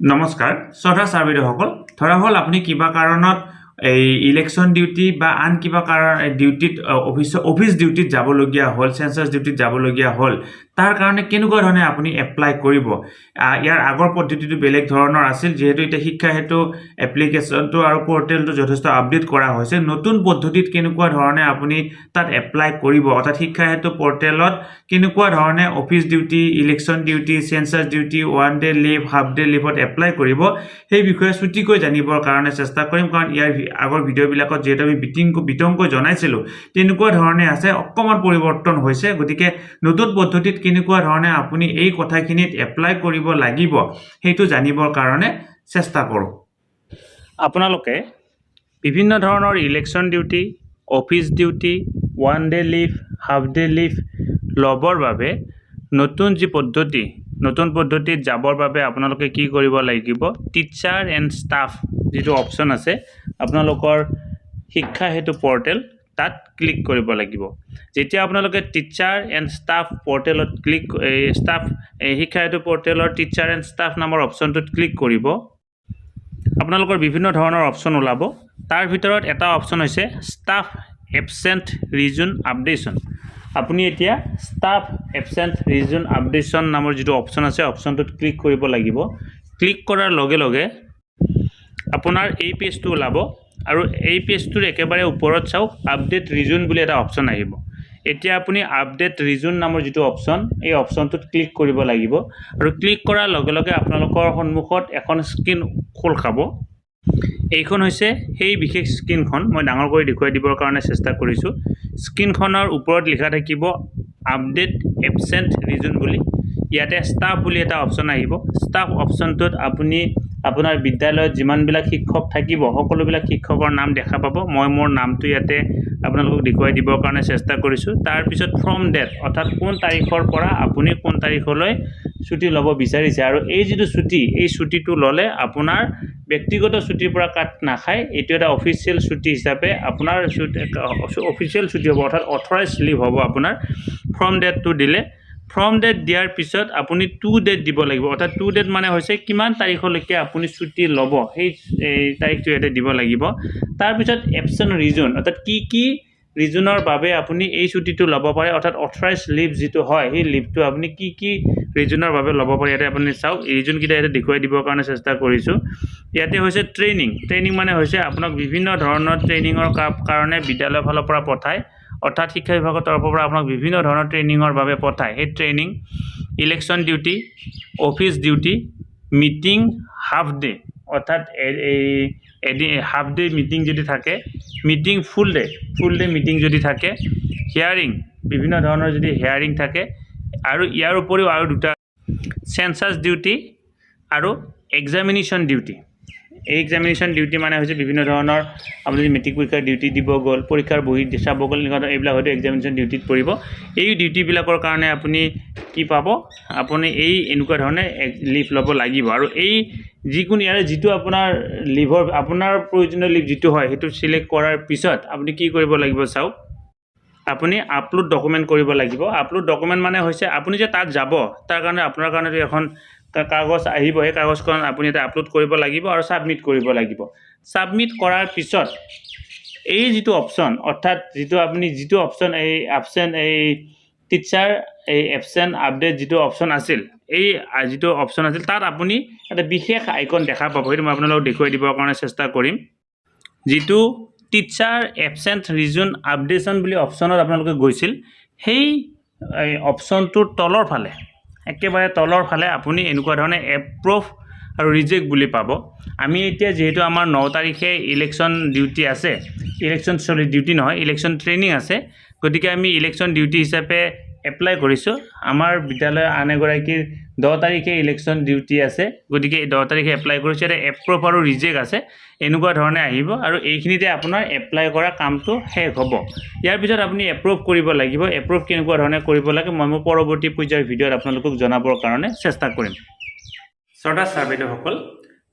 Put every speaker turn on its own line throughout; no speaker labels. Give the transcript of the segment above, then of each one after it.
নমস্কাৰ। শ্ৰদ্ধা ছাৰ বাইদেউসকল ধৰা হ'ল আপুনি কিবা কাৰণত এই ইলেকশ্যন ডিউটি বা আন কিবা কাৰণ ডিউটিত অফিচ অফিচ ডিউটিত যাবলগীয়া হ'ল চেঞ্চাছ ডিউটিত যাবলগীয়া হ'ল, তাৰ কাৰণে কেনেকুৱা ধৰণে আপুনি এপ্লাই কৰিব? ইয়াৰ আগৰ পদ্ধতিটো বেলেগ ধৰণৰ আছিল, যিহেতু এতিয়া শিক্ষা হেতু এপ্লিকেশ্যনটো আৰু পৰ্টেলটো যথেষ্ট আপডেট কৰা হৈছে। নতুন পদ্ধতিত কেনেকুৱা ধৰণে আপুনি তাত এপ্লাই কৰিব? অৰ্থাৎ শিক্ষা হেতু পৰ্টেলত কেনেকুৱা ধৰণে office duty election duty census duty one day leave half day লিভত apply কৰিব? সেই বিষয়ে চুটিকৈ জানিবৰ কাৰণে চেষ্টা কৰিম, কাৰণ ইয়াৰ আগৰ ভিডিঅ'বিলাকত যিহেতু আমি বিতিং বিতংকৈ জনাইছিলোঁ তেনেকুৱা ধৰণে আছে অকণমান পৰিৱৰ্তন হৈছে। গতিকে নতুন পদ্ধতিত কেনেকুৱা ধৰণে আপুনি এই কথাখিনিত এপ্লাই কৰিব লাগিব সেইটো জানিবৰ কাৰণে চেষ্টা কৰোঁ। আপোনালোকে বিভিন্ন ধৰণৰ election duty office duty one day leave half day leave ল'বৰ বাবে নতুন যি পদ্ধতি নতুন পদ্ধতিত যাবৰ বাবে আপোনালোকে কি কৰিব লাগিব টিচাৰ এণ্ড ষ্টাফ যিটো অপশ্যন আছে আপোনালোকৰ শিক্ষা হেতু পৰ্টেল তাত ক্লিক কৰিব লাগিব। যেতিয়া আপোনালোকে টিচাৰ এণ্ড ষ্টাফ পৰ্টেলত ক্লিক ষ্টাফ শিক্ষা হেতু পৰ্টেলৰ টিচাৰ এণ্ড ষ্টাফ নামৰ অপশ্যনটোত ক্লিক কৰিব, আপোনালোকৰ বিভিন্ন ধৰণৰ অপশ্যন ওলাব। তাৰ ভিতৰত এটা অপশ্যন হৈছে ষ্টাফ এবচেণ্ট ৰিজন আপডেশ্যন আপুনি এতিয়া ষ্টাফ এবচেণ্ট ৰিজন আপডেশ্যন নামৰ যিটো অপশ্যন আছে অপশ্যনটোত ক্লিক কৰিব লাগিব। ক্লিক কৰাৰ লগে লগে আপোনাৰ এই পেজটো ওলাব আৰু এই পেজটোৰ একেবাৰে ওপৰত চাওক আপডেট ৰিজন বুলি এটা অপশ্যন আহিব। এতিয়া আপুনি আপডেট ৰিজন নামৰ যিটো অপশ্যন এই অপশ্যনটোত ক্লিক কৰিব লাগিব আৰু ক্লিক কৰাৰ লগে লগে আপোনালোকৰ সন্মুখত এখন স্ক্ৰীণ খোল খাব এইখন হৈছে সেই বিশেষ স্ক্ৰীণখন মই ডাঙৰ কৰি দেখুৱাই দিবৰ কাৰণে চেষ্টা কৰিছোঁ। স্ক্ৰীণখনৰ ওপৰত লিখা থাকিব আপডেট এবচেণ্ট ৰিজন বুলি। ইয়াতে ষ্টাফ বুলি এটা অপশ্যন আহিব। ষ্টাফ অপশ্যনটোত আপুনি আপোনাৰ বিদ্যালয়ত যিমানবিলাক শিক্ষক থাকিব সকলোবিলাক শিক্ষকৰ নাম দেখা পাব। মই মোৰ নামটো ইয়াতে আপোনালোকক দেখুৱাই দিবৰ কাৰণে চেষ্টা কৰিছোঁ। তাৰপিছত ফ্ৰম ডেট অৰ্থাৎ কোন তাৰিখৰ পৰা আপুনি কোন তাৰিখলৈ ছুটি ল'ব বিচাৰিছে। আৰু এই যিটো ছুটি এই ছুটিটো ল'লে আপোনাৰ ব্যক্তিগত ছুটিৰ পৰা কাট নাখায়। এইটো এটা অফিচিয়েল ছুটি হিচাপে আপোনাৰ অফিচিয়েল ছুটি হ'ব অৰ্থাৎ অথৰাইজ লিভ হ'ব আপোনাৰ। ফ্ৰম ডেটটো দিলে ফ্ৰম ডেট দিয়াৰ পিছত আপুনি টু ডেট দিব লাগিব। অৰ্থাৎ টু ডেট মানে হৈছে কিমান তাৰিখলৈকে আপুনি ছুটি ল'ব। সেই তাৰিখটো ইয়াতে দিব লাগিব। তাৰপিছত এপচন ৰিজন অৰ্থাৎ কি কি ৰিজনৰ বাবে আপুনি এই ছুটিটো ল'ব পাৰে। অৰ্থাৎ অথৰাইজ লিভ যিটো হয়, সেই লিভটো আপুনি কি কি ৰিজনৰ বাবে ল'ব পাৰে ইয়াতে আপুনি চাওক। ৰিজনকেইটা ইয়াতে দেখুৱাই দিবৰ কাৰণে চেষ্টা কৰিছোঁ। ইয়াতে হৈছে ট্ৰেইনিং ট্ৰেইনিং মানে হৈছে আপোনাক বিভিন্ন ধৰণৰ ট্ৰেইনিঙৰ কাৰণে বিদ্যালয়ৰ ফালৰ পৰা পঠায়। অৰ্থাৎ শিক্ষা বিভাগৰ তৰফৰ পৰা আপোনাক বিভিন্ন ধৰণৰ ট্ৰেইনিঙৰ বাবে পঠায়। সেই training, election duty, office duty, meeting, half day. অৰ্থাৎ এদিন হাফ ডে মিটিং যদি থাকে, meeting full day full day meeting যদি থাকে, হিয়াৰিং, বিভিন্ন ধৰণৰ যদি হিয়াৰিং থাকে, আৰু ইয়াৰ উপৰিও আৰু দুটা চেঞ্চাছ ডিউটি আৰু এক্সামিনেশ্যন ডিউটি। এই এক্সামিনেশ্যন ডিউটি মানে হৈছে বিভিন্ন ধৰণৰ আপুনি যদি মেট্ৰিক পৰীক্ষাৰ ডিউটি দিব গ'ল পৰীক্ষাৰ বহি চাব গ'ল এনেকুৱা ধৰণৰ এইবিলাক হয়তো এক্সামিনেশ্যন ডিউটিত পৰিব। এই ডিউটিবিলাকৰ কাৰণে আপুনি কি পাব? আপুনি এই এনেকুৱা ধৰণে লিভ ল'ব লাগিব। আৰু এই যিকোনো ইয়াৰে যিটো আপোনাৰ লিভৰ আপোনাৰ প্ৰয়োজনীয় লিভ যিটো হয় সেইটো চিলেক্ট কৰাৰ পিছত আপুনি কি কৰিব লাগিব চাওক? আপুনি আপলোড ডকুমেণ্ট কৰিব লাগিব। আপলোড ডকুমেণ্ট মানে হৈছে আপুনি যে তাত যাব তাৰ কাৰণে আপোনাৰ কাৰণেতো এখন কাগজ আহিব সেই কাগজখন আপুনি এটা আপলোড কৰিব লাগিব আৰু ছাবমিট কৰিব লাগিব। ছাবমিট কৰাৰ পিছত এই যিটো অপশ্যন অৰ্থাৎ যিটো আপুনি যিটো অপশ্যন এই আপচেণ্ট এই টিচাৰ এই এবচেণ্ট আপডেট যিটো অপশ্যন আছিল এই যিটো অপশ্যন আছিল তাত আপুনি এটা বিশেষ আইকন দেখা পাব সেইটো মই আপোনালোকক দেখুৱাই দিবৰ কাৰণে চেষ্টা কৰিম। যিটো টিচাৰ এবচেণ্ট ৰিজন আপডেশ্যন বুলি অপশ্যনত আপোনালোকে গৈছিল সেই অপশ্যনটোৰ তলৰ ফালে একেবাৰে তলৰ ফালে আপুনি এনেকুৱা ধৰণে এপ্ৰুভ আৰু ৰিজেক্ট বুলি পাব। আমি এতিয়া যিহেতু আমাৰ ন তাৰিখে ইলেকশ্যন ডিউটি আছে ইলেকশ্যন চৰি ডিউটি নহয় ইলেকশ্যন ট্ৰেইনিং আছে, গতিকে আমি ইলেকশ্যন ডিউটি হিচাপে এপ্লাই কৰিছোঁ। আমাৰ বিদ্যালয়ৰ আন এগৰাকীৰ দহ তাৰিখে ইলেকশ্যন ডিউটি আছে। গতিকে দহ তাৰিখে এপ্লাই কৰিছোঁ। ইয়াতে এপ্ৰুভ আৰু ৰিজেক্ট আছে। এনেকুৱা ধৰণে আহিব আৰু এইখিনিতে আপোনাৰ এপ্লাই কৰা কামটো শেষ হ'ব। ইয়াৰ পিছত আপুনি এপ্ৰুভ কৰিব লাগিব। এপ্ৰুভ কেনেকুৱা ধৰণে কৰিব লাগে মই মোৰ পৰৱৰ্তী পৰ্যায়ৰ ভিডিঅ'ত আপোনালোকক জনাবৰ কাৰণে চেষ্টা কৰিম। শ্ৰদ্ধা ছাৰ বাইদেউসকল,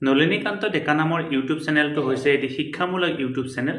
নলিনীকান্ত ডেকা নামৰ ইউটিউব চেনেলটো হৈছে এটি শিক্ষামূলক ইউটিউব চেনেল